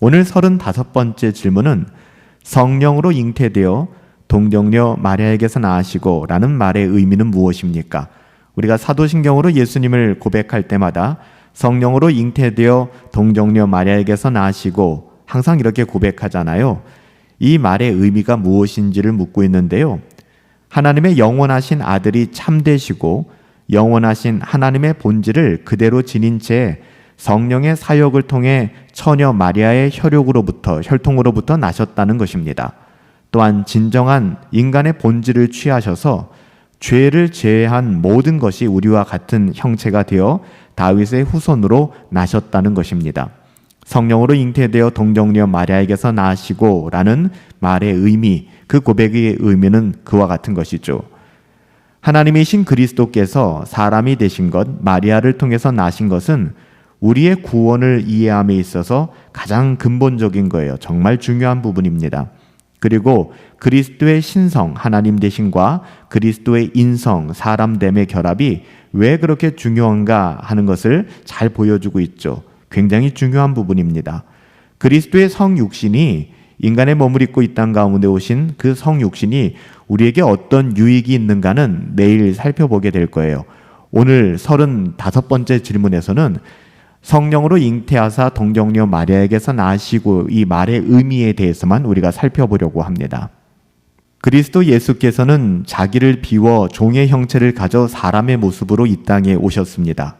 오늘 35번째 질문은 성령으로 잉태되어 동정녀 마리아에게서 나으시고 라는 말의 의미는 무엇입니까? 우리가 사도신경으로 예수님을 고백할 때마다 성령으로 잉태되어 동정녀 마리아에게서 나으시고 항상 이렇게 고백하잖아요. 이 말의 의미가 무엇인지를 묻고 있는데요. 하나님의 영원하신 아들이 참되시고 영원하신 하나님의 본질을 그대로 지닌 채 성령의 사역을 통해 처녀 마리아의 혈육으로부터 혈통으로부터 나셨다는 것입니다. 또한 진정한 인간의 본질을 취하셔서 죄를 제외한 모든 것이 우리와 같은 형체가 되어 다윗의 후손으로 나셨다는 것입니다. 성령으로 잉태되어 동정녀 마리아에게서 나시고라는 말의 의미, 그 고백의 의미는 그와 같은 것이죠. 하나님이신 그리스도께서 사람이 되신 것, 마리아를 통해서 나신 것은 우리의 구원을 이해함에 있어서 가장 근본적인 거예요. 정말 중요한 부분입니다. 그리고 그리스도의 신성, 하나님 되신과 그리스도의 인성, 사람됨의 결합이 왜 그렇게 중요한가 하는 것을 잘 보여주고 있죠. 굉장히 중요한 부분입니다. 그리스도의 성육신이 인간의 몸을 입고 이 땅 가운데 오신 그 성육신이 우리에게 어떤 유익이 있는가는 내일 살펴보게 될 거예요. 오늘 35번째 질문에서는 성령으로 잉태하사 동정녀 마리아에게서 나시고 이 말의 의미에 대해서만 우리가 살펴보려고 합니다. 그리스도 예수께서는 자기를 비워 종의 형체를 가져 사람의 모습으로 이 땅에 오셨습니다.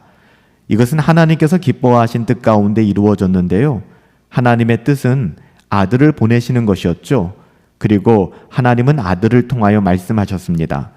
이것은 하나님께서 기뻐하신 뜻 가운데 이루어졌는데요. 하나님의 뜻은 아들을 보내시는 것이었죠. 그리고 하나님은 아들을 통하여 말씀하셨습니다.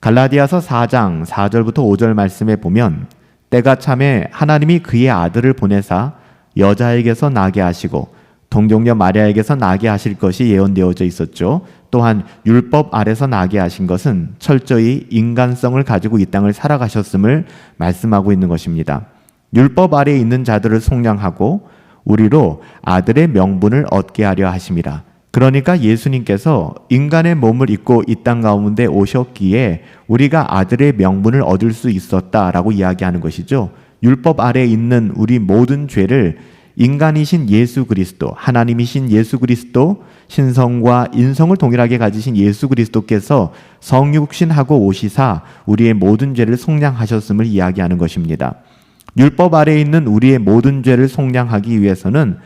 갈라디아서 4장 4절부터 5절 말씀에 보면 때가 참에 하나님이 그의 아들을 보내사 여자에게서 나게 하시고 동정녀 마리아에게서 나게 하실 것이 예언되어져 있었죠. 또한 율법 아래서 나게 하신 것은 철저히 인간성을 가지고 이 땅을 살아가셨음을 말씀하고 있는 것입니다. 율법 아래에 있는 자들을 속량하고 우리로 아들의 명분을 얻게 하려 하심이라. 그러니까 예수님께서 인간의 몸을 입고 이 땅 가운데 오셨기에 우리가 아들의 명분을 얻을 수 있었다라고 이야기하는 것이죠. 율법 아래에 있는 우리 모든 죄를 인간이신 예수 그리스도, 하나님이신 예수 그리스도, 신성과 인성을 동일하게 가지신 예수 그리스도께서 성육신하고 오시사 우리의 모든 죄를 속량하셨음을 이야기하는 것입니다. 율법 아래에 있는 우리의 모든 죄를 속량하기 위해서는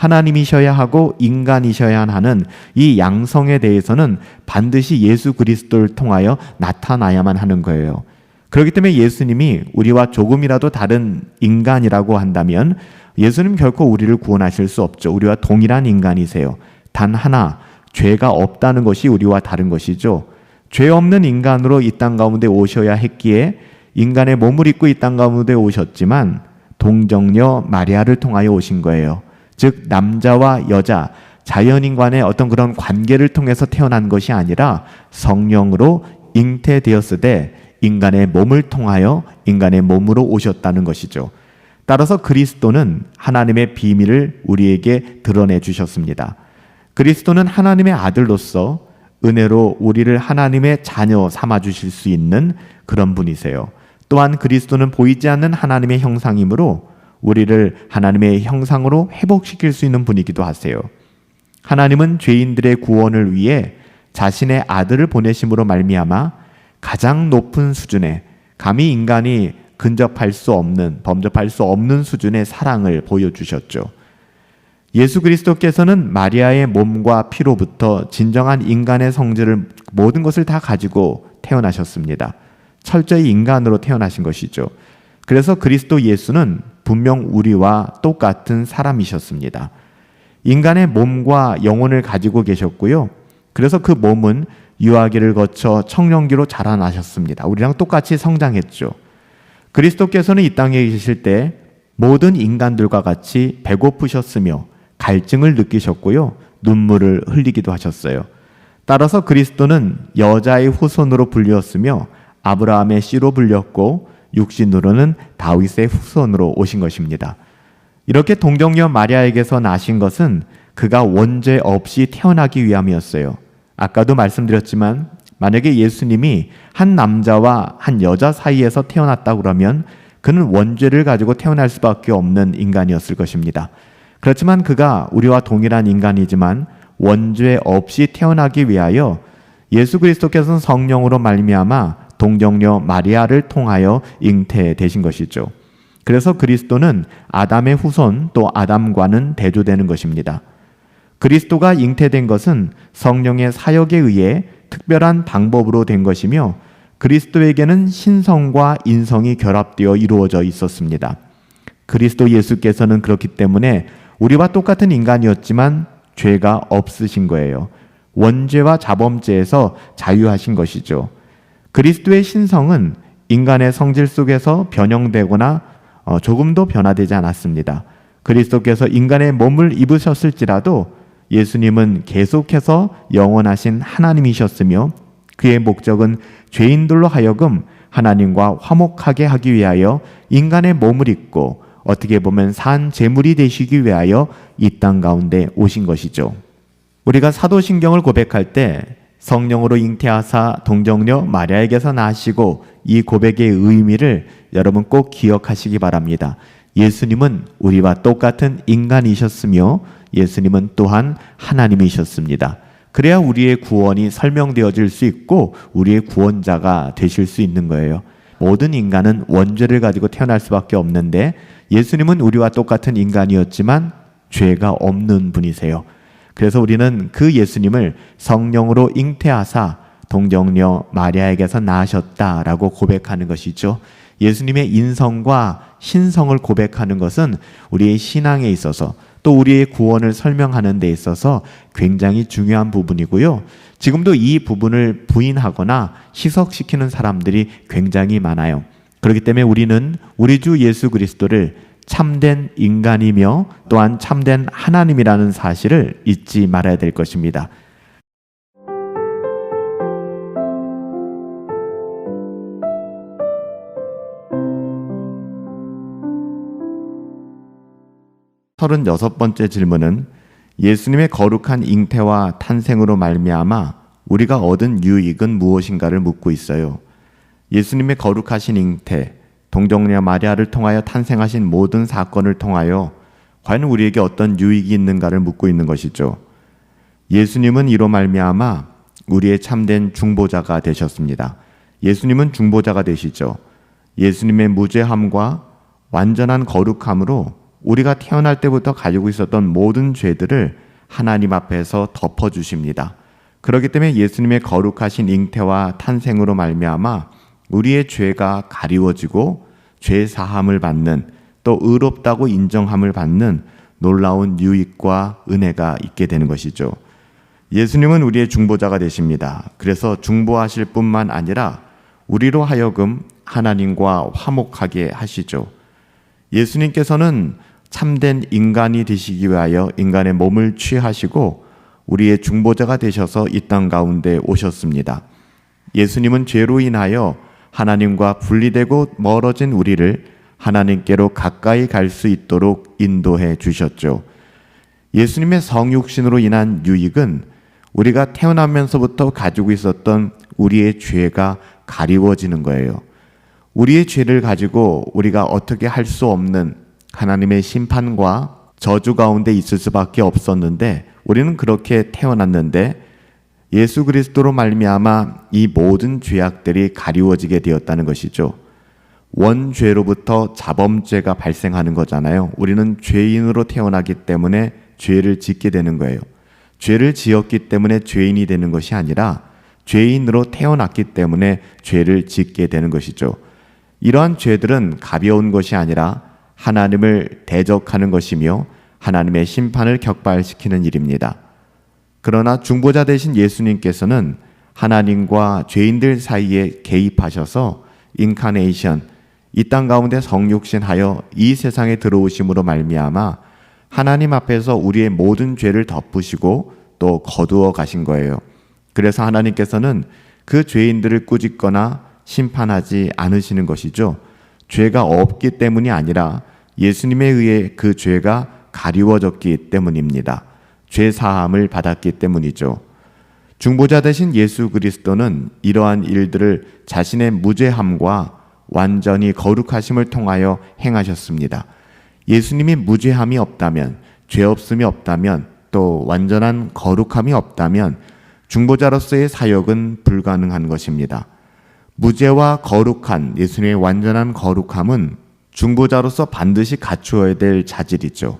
하나님이셔야 하고 인간이셔야 하는 이 양성에 대해서는 반드시 예수 그리스도를 통하여 나타나야만 하는 거예요. 그렇기 때문에 예수님이 우리와 조금이라도 다른 인간이라고 한다면 예수님 결코 우리를 구원하실 수 없죠. 우리와 동일한 인간이세요. 단 하나 죄가 없다는 것이 우리와 다른 것이죠. 죄 없는 인간으로 이 땅 가운데 오셔야 했기에 인간의 몸을 입고 이 땅 가운데 오셨지만 동정녀 마리아를 통하여 오신 거예요. 즉 남자와 여자 자연인 간의 어떤 그런 관계를 통해서 태어난 것이 아니라 성령으로 잉태되었을 때 인간의 몸을 통하여 인간의 몸으로 오셨다는 것이죠. 따라서 그리스도는 하나님의 비밀을 우리에게 드러내 주셨습니다. 그리스도는 하나님의 아들로서 은혜로 우리를 하나님의 자녀 삼아 주실 수 있는 그런 분이세요. 또한 그리스도는 보이지 않는 하나님의 형상이므로 우리를 하나님의 형상으로 회복시킬 수 있는 분이기도 하세요. 하나님은 죄인들의 구원을 위해 자신의 아들을 보내심으로 말미암아 가장 높은 수준의 감히 인간이 근접할 수 없는 범접할 수 없는 수준의 사랑을 보여주셨죠. 예수 그리스도께서는 마리아의 몸과 피로부터 진정한 인간의 성질을 모든 것을 다 가지고 태어나셨습니다. 철저히 인간으로 태어나신 것이죠. 그래서 그리스도 예수는 분명 우리와 똑같은 사람이셨습니다. 인간의 몸과 영혼을 가지고 계셨고요. 그래서 그 몸은 유아기를 거쳐 청년기로 자라나셨습니다. 우리랑 똑같이 성장했죠. 그리스도께서는 이 땅에 계실 때 모든 인간들과 같이 배고프셨으며 갈증을 느끼셨고요. 눈물을 흘리기도 하셨어요. 따라서 그리스도는 여자의 후손으로 불렸으며 아브라함의 씨로 불렸고 육신으로는 다윗의 후손으로 오신 것입니다. 이렇게 동정녀 마리아에게서 나신 것은 그가 원죄 없이 태어나기 위함이었어요. 아까도 말씀드렸지만 만약에 예수님이 한 남자와 한 여자 사이에서 태어났다 그러면 그는 원죄를 가지고 태어날 수밖에 없는 인간이었을 것입니다. 그렇지만 그가 우리와 동일한 인간이지만 원죄 없이 태어나기 위하여 예수 그리스도께서는 성령으로 말미암아 동정녀 마리아를 통하여 잉태되신 것이죠. 그래서 그리스도는 아담의 후손 또 아담과는 대조되는 것입니다. 그리스도가 잉태된 것은 성령의 사역에 의해 특별한 방법으로 된 것이며 그리스도에게는 신성과 인성이 결합되어 이루어져 있었습니다. 그리스도 예수께서는 그렇기 때문에 우리와 똑같은 인간이었지만 죄가 없으신 거예요. 원죄와 자범죄에서 자유하신 것이죠. 그리스도의 신성은 인간의 성질 속에서 변형되거나 어, 조금도 변화되지 않았습니다. 그리스도께서 인간의 몸을 입으셨을지라도 예수님은 계속해서 영원하신 하나님이셨으며 그의 목적은 죄인들로 하여금 하나님과 화목하게 하기 위하여 인간의 몸을 입고 어떻게 보면 산 제물이 되시기 위하여 이 땅 가운데 오신 것이죠. 우리가 사도신경을 고백할 때 성령으로 잉태하사 동정녀 마리아에게서 나시고 이 고백의 의미를 여러분 꼭 기억하시기 바랍니다. 예수님은 우리와 똑같은 인간이셨으며 예수님은 또한 하나님이셨습니다. 그래야 우리의 구원이 설명되어질 수 있고 우리의 구원자가 되실 수 있는 거예요. 모든 인간은 원죄를 가지고 태어날 수밖에 없는데 예수님은 우리와 똑같은 인간이었지만 죄가 없는 분이세요. 그래서 우리는 그 예수님을 성령으로 잉태하사 동정녀 마리아에게서 낳으셨다라고 고백하는 것이죠. 예수님의 인성과 신성을 고백하는 것은 우리의 신앙에 있어서 또 우리의 구원을 설명하는 데 있어서 굉장히 중요한 부분이고요. 지금도 이 부분을 부인하거나 희석시키는 사람들이 굉장히 많아요. 그렇기 때문에 우리는 우리 주 예수 그리스도를 참된 인간이며 또한 참된 하나님이라는 사실을 잊지 말아야 될 것입니다. 서른여섯 번째 질문은 예수님의 거룩한 잉태와 탄생으로 말미암아 우리가 얻은 유익은 무엇인가를 묻고 있어요. 예수님의 거룩하신 잉태, 동정녀 마리아를 통하여 탄생하신 모든 사건을 통하여 과연 우리에게 어떤 유익이 있는가를 묻고 있는 것이죠. 예수님은 이로 말미암아 우리의 참된 중보자가 되셨습니다. 예수님은 중보자가 되시죠. 예수님의 무죄함과 완전한 거룩함으로 우리가 태어날 때부터 가지고 있었던 모든 죄들을 하나님 앞에서 덮어 주십니다. 그렇기 때문에 예수님의 거룩하신 잉태와 탄생으로 말미암아 우리의 죄가 가리워지고 죄 사함을 받는 또 의롭다고 인정함을 받는 놀라운 유익과 은혜가 있게 되는 것이죠. 예수님은 우리의 중보자가 되십니다. 그래서 중보하실 뿐만 아니라 우리로 하여금 하나님과 화목하게 하시죠. 예수님께서는 참된 인간이 되시기 위하여 인간의 몸을 취하시고 우리의 중보자가 되셔서 이 땅 가운데 오셨습니다. 예수님은 죄로 인하여 하나님과 분리되고 멀어진 우리를 하나님께로 가까이 갈 수 있도록 인도해 주셨죠. 예수님의 성육신으로 인한 유익은 우리가 태어나면서부터 가지고 있었던 우리의 죄가 가리워지는 거예요. 우리의 죄를 가지고 우리가 어떻게 할 수 없는 하나님의 심판과 저주 가운데 있을 수밖에 없었는데 우리는 그렇게 태어났는데 예수 그리스도로 말미암아 이 모든 죄악들이 가리워지게 되었다는 것이죠. 원죄로부터 자범죄가 발생하는 거잖아요. 우리는 죄인으로 태어나기 때문에 죄를 짓게 되는 거예요. 죄를 지었기 때문에 죄인이 되는 것이 아니라 죄인으로 태어났기 때문에 죄를 짓게 되는 것이죠. 이러한 죄들은 가벼운 것이 아니라 하나님을 대적하는 것이며 하나님의 심판을 격발시키는 일입니다. 그러나 중보자 되신 예수님께서는 하나님과 죄인들 사이에 개입하셔서 인카네이션 이 땅 가운데 성육신하여 이 세상에 들어오심으로 말미암아 하나님 앞에서 우리의 모든 죄를 덮으시고 또 거두어 가신 거예요. 그래서 하나님께서는 그 죄인들을 꾸짖거나 심판하지 않으시는 것이죠. 죄가 없기 때문이 아니라 예수님에 의해 그 죄가 가리워졌기 때문입니다. 죄 사함을 받았기 때문이죠. 중보자 대신 예수 그리스도는 이러한 일들을 자신의 무죄함과 완전히 거룩하심을 통하여 행하셨습니다. 예수님이 무죄함이 없다면 죄 없음이 없다면 또 완전한 거룩함이 없다면 중보자로서의 사역은 불가능한 것입니다. 무죄와 거룩한 예수님의 완전한 거룩함은 중보자로서 반드시 갖추어야 될 자질이죠.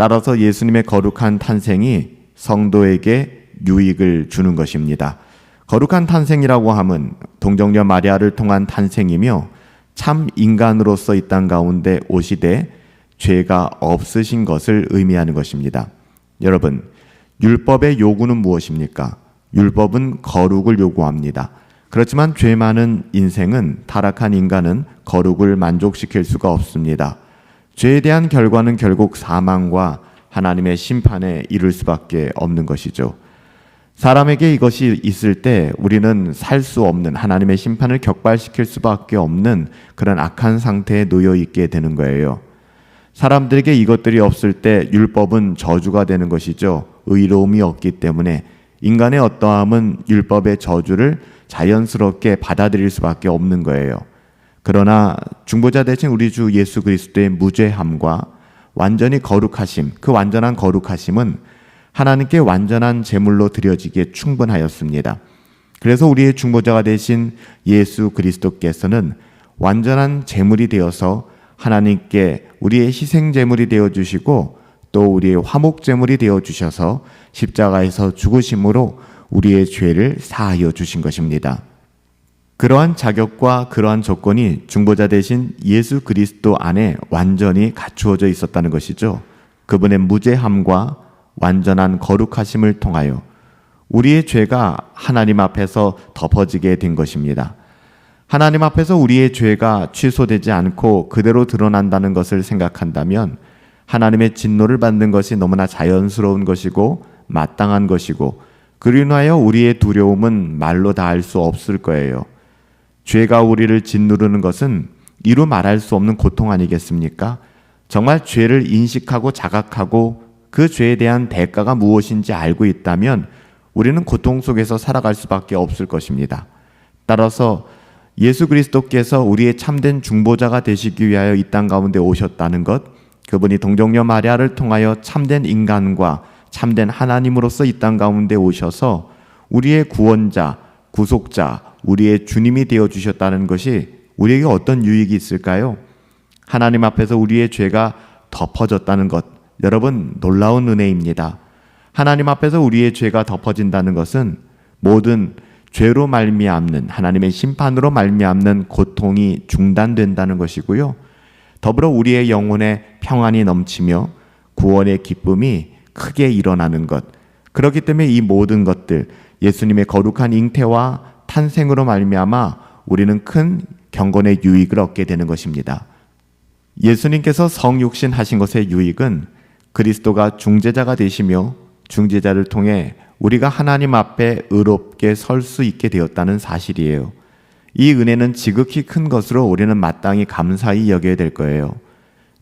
따라서 예수님의 거룩한 탄생이 성도에게 유익을 주는 것입니다. 거룩한 탄생이라고 함은 동정녀 마리아를 통한 탄생이며 참 인간으로서 이 땅 가운데 오시되 죄가 없으신 것을 의미하는 것입니다. 여러분, 율법의 요구는 무엇입니까? 율법은 거룩을 요구합니다. 그렇지만 죄 많은 인생은 타락한 인간은 거룩을 만족시킬 수가 없습니다. 죄에 대한 결과는 결국 사망과 하나님의 심판에 이를 수밖에 없는 것이죠. 사람에게 이것이 있을 때 우리는 살 수 없는 하나님의 심판을 격발시킬 수밖에 없는 그런 악한 상태에 놓여 있게 되는 거예요. 사람들에게 이것들이 없을 때 율법은 저주가 되는 것이죠. 의로움이 없기 때문에 인간의 어떠함은 율법의 저주를 자연스럽게 받아들일 수밖에 없는 거예요. 그러나 중보자 대신 우리 주 예수 그리스도의 무죄함과 완전히 거룩하심, 그 완전한 거룩하심은 하나님께 완전한 제물로 드려지기에 충분하였습니다. 그래서 우리의 중보자가 되신 예수 그리스도께서는 완전한 제물이 되어서 하나님께 우리의 희생 제물이 되어 주시고 또 우리의 화목 제물이 되어 주셔서 십자가에서 죽으심으로 우리의 죄를 사하여 주신 것입니다. 그러한 자격과 그러한 조건이 중보자 대신 예수 그리스도 안에 완전히 갖추어져 있었다는 것이죠. 그분의 무죄함과 완전한 거룩하심을 통하여 우리의 죄가 하나님 앞에서 덮어지게 된 것입니다. 하나님 앞에서 우리의 죄가 취소되지 않고 그대로 드러난다는 것을 생각한다면 하나님의 진노를 받는 것이 너무나 자연스러운 것이고 마땅한 것이고 그로 인하여 우리의 두려움은 말로 다할수 없을 거예요. 죄가 우리를 짓누르는 것은 이루 말할 수 없는 고통 아니겠습니까? 정말 죄를 인식하고 자각하고 그 죄에 대한 대가가 무엇인지 알고 있다면 우리는 고통 속에서 살아갈 수밖에 없을 것입니다. 따라서 예수 그리스도께서 우리의 참된 중보자가 되시기 위하여 이 땅 가운데 오셨다는 것, 그분이 동정녀 마리아를 통하여 참된 인간과 참된 하나님으로서 이 땅 가운데 오셔서 우리의 구원자, 구속자, 우리의 주님이 되어 주셨다는 것이 우리에게 어떤 유익이 있을까요? 하나님 앞에서 우리의 죄가 덮어졌다는 것, 여러분 놀라운 은혜입니다. 하나님 앞에서 우리의 죄가 덮어진다는 것은 모든 죄로 말미암는 하나님의 심판으로 말미암는 고통이 중단된다는 것이고요. 더불어 우리의 영혼에 평안이 넘치며 구원의 기쁨이 크게 일어나는 것. 그렇기 때문에 이 모든 것들 예수님의 거룩한 잉태와 탄생으로 말미암아 우리는 큰 경건의 유익을 얻게 되는 것입니다. 예수님께서 성육신 하신 것의 유익은 그리스도가 중재자가 되시며 중재자를 통해 우리가 하나님 앞에 의롭게 설 수 있게 되었다는 사실이에요. 이 은혜는 지극히 큰 것으로 우리는 마땅히 감사히 여겨야 될 거예요.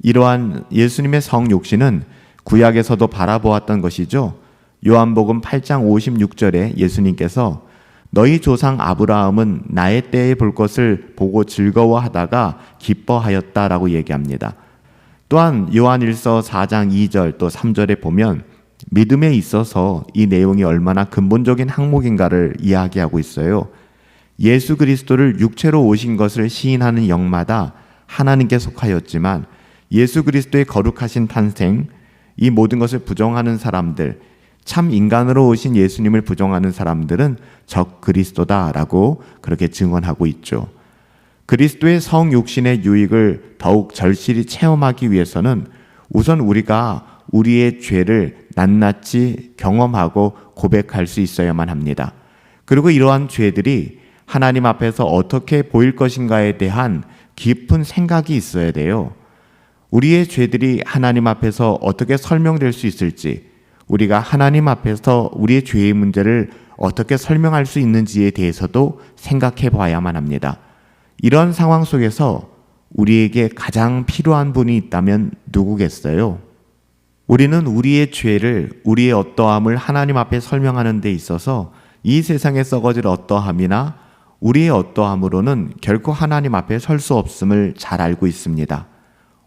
이러한 예수님의 성육신은 구약에서도 바라보았던 것이죠. 요한복음 8장 56절에 예수님께서 너희 조상 아브라함은 나의 때에 볼 것을 보고 즐거워하다가 기뻐하였다라고 얘기합니다. 또한 요한일서 4장 2절 또 3절에 보면 믿음에 있어서 이 내용이 얼마나 근본적인 항목인가를 이야기하고 있어요. 예수 그리스도를 육체로 오신 것을 시인하는 영마다 하나님께 속하였지만 예수 그리스도의 거룩하신 탄생, 이 모든 것을 부정하는 사람들, 참 인간으로 오신 예수님을 부정하는 사람들은 적 그리스도다라고 그렇게 증언하고 있죠. 그리스도의 성육신의 유익을 더욱 절실히 체험하기 위해서는 우선 우리가 우리의 죄를 낱낱이 경험하고 고백할 수 있어야만 합니다. 그리고 이러한 죄들이 하나님 앞에서 어떻게 보일 것인가에 대한 깊은 생각이 있어야 돼요. 우리의 죄들이 하나님 앞에서 어떻게 설명될 수 있을지, 우리가 하나님 앞에서 우리의 죄의 문제를 어떻게 설명할 수 있는지에 대해서도 생각해 봐야만 합니다. 이런 상황 속에서 우리에게 가장 필요한 분이 있다면 누구겠어요? 우리는 우리의 죄를, 우리의 어떠함을 하나님 앞에 설명하는 데 있어서 이 세상에 썩어질 어떠함이나 우리의 어떠함으로는 결코 하나님 앞에 설 수 없음을 잘 알고 있습니다.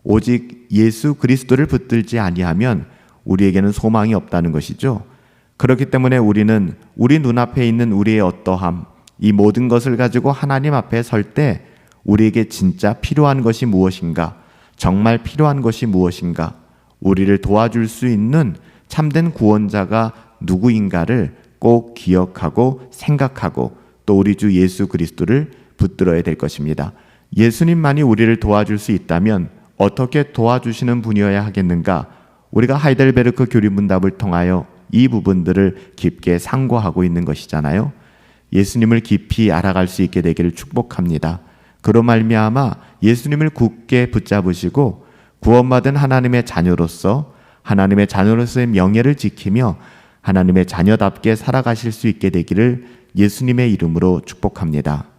오직 예수 그리스도를 붙들지 아니하면 우리에게는 소망이 없다는 것이죠. 그렇기 때문에 우리는 우리 눈앞에 있는 우리의 어떠함, 이 모든 것을 가지고 하나님 앞에 설 때 우리에게 진짜 필요한 것이 무엇인가, 정말 필요한 것이 무엇인가, 우리를 도와줄 수 있는 참된 구원자가 누구인가를 꼭 기억하고 생각하고 또 우리 주 예수 그리스도를 붙들어야 될 것입니다. 예수님만이 우리를 도와줄 수 있다면 어떻게 도와주시는 분이어야 하겠는가? 우리가 하이델베르크 교리문답을 통하여 이 부분들을 깊게 상고하고 있는 것이잖아요. 예수님을 깊이 알아갈 수 있게 되기를 축복합니다. 그로 말미암아 예수님을 굳게 붙잡으시고 구원받은 하나님의 자녀로서 하나님의 자녀로서의 명예를 지키며 하나님의 자녀답게 살아가실 수 있게 되기를 예수님의 이름으로 축복합니다.